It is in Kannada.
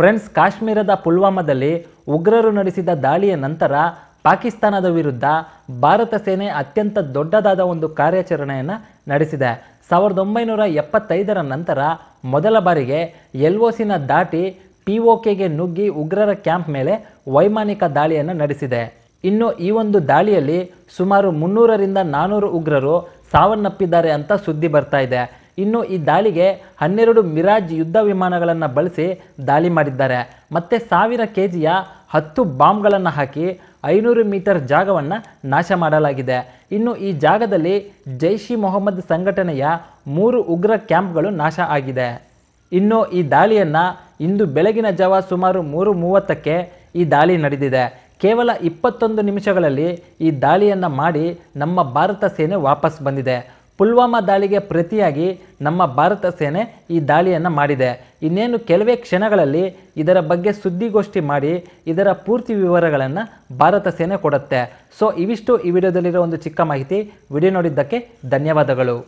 ಫ್ರೆಂಡ್ಸ್, ಕಾಶ್ಮೀರದ ಪುಲ್ವಾಮಾದಲ್ಲಿ ಉಗ್ರರು ನಡೆಸಿದ ದಾಳಿಯ ನಂತರ ಪಾಕಿಸ್ತಾನದ ವಿರುದ್ಧ ಭಾರತ ಸೇನೆ ಅತ್ಯಂತ ದೊಡ್ಡದಾದ ಒಂದು ಕಾರ್ಯಾಚರಣೆಯನ್ನು ನಡೆಸಿದೆ. ಸಾವಿರದ ಒಂಬೈನೂರ ಎಪ್ಪತ್ತೈದರ ನಂತರ ಮೊದಲ ಬಾರಿಗೆ ಎಲ್ಒಸಿನ ದಾಟಿ ಪಿ ಕೆಗೆ ನುಗ್ಗಿ ಉಗ್ರರ ಕ್ಯಾಂಪ್ ಮೇಲೆ ವೈಮಾನಿಕ ದಾಳಿಯನ್ನು ನಡೆಸಿದೆ. ಇನ್ನು ಈ ಒಂದು ದಾಳಿಯಲ್ಲಿ ಸುಮಾರು ಮುನ್ನೂರರಿಂದ ನಾನ್ನೂರು ಉಗ್ರರು ಸಾವನ್ನಪ್ಪಿದ್ದಾರೆ ಅಂತ ಸುದ್ದಿ ಬರ್ತಾ ಇದೆ. ಇನ್ನು ಈ ದಾಳಿಗೆ ಹನ್ನೆರಡು ಮಿರಾಜ್ ಯುದ್ಧ ವಿಮಾನಗಳನ್ನು ಬಳಸಿ ದಾಳಿ ಮಾಡಿದ್ದಾರೆ. ಮತ್ತು ಸಾವಿರ ಕೆ ಜಿಯ ಹತ್ತು ಬಾಂಬ್ಗಳನ್ನು ಹಾಕಿ ಐನೂರು ಮೀಟರ್ ಜಾಗವನ್ನು ನಾಶ ಮಾಡಲಾಗಿದೆ. ಇನ್ನು ಈ ಜಾಗದಲ್ಲಿ ಜೈಷ್ ಇ ಮೊಹಮ್ಮದ್ ಸಂಘಟನೆಯ ಮೂರು ಉಗ್ರ ಕ್ಯಾಂಪ್ಗಳು ನಾಶ ಆಗಿದೆ. ಇನ್ನು ಈ ದಾಳಿಯನ್ನು ಇಂದು ಬೆಳಗಿನ ಜಾವ ಸುಮಾರು ಮೂರು ಮೂವತ್ತಕ್ಕೆ ಈ ದಾಳಿ ನಡೆದಿದೆ. ಕೇವಲ ಇಪ್ಪತ್ತೊಂದು ನಿಮಿಷಗಳಲ್ಲಿ ಈ ದಾಳಿಯನ್ನು ಮಾಡಿ ನಮ್ಮ ಭಾರತ ಸೇನೆ ವಾಪಸ್ ಬಂದಿದೆ. ಪುಲ್ವಾಮಾ ದಾಳಿಗೆ ಪ್ರತಿಯಾಗಿ ನಮ್ಮ ಭಾರತ ಸೇನೆ ಈ ದಾಳಿಯನ್ನು ಮಾಡಿದೆ. ಇನ್ನೇನು ಕೆಲವೇ ಕ್ಷಣಗಳಲ್ಲಿ ಇದರ ಬಗ್ಗೆ ಸುದ್ದಿಗೋಷ್ಠಿ ಮಾಡಿ ಇದರ ಪೂರ್ತಿ ವಿವರಗಳನ್ನು ಭಾರತ ಸೇನೆ ಕೊಡುತ್ತೆ. ಸೊ ಇವಿಷ್ಟು ಈ ವಿಡಿಯೋದಲ್ಲಿರೋ ಒಂದು ಚಿಕ್ಕ ಮಾಹಿತಿ. ವಿಡಿಯೋ ನೋಡಿದ್ದಕ್ಕೆ ಧನ್ಯವಾದಗಳು.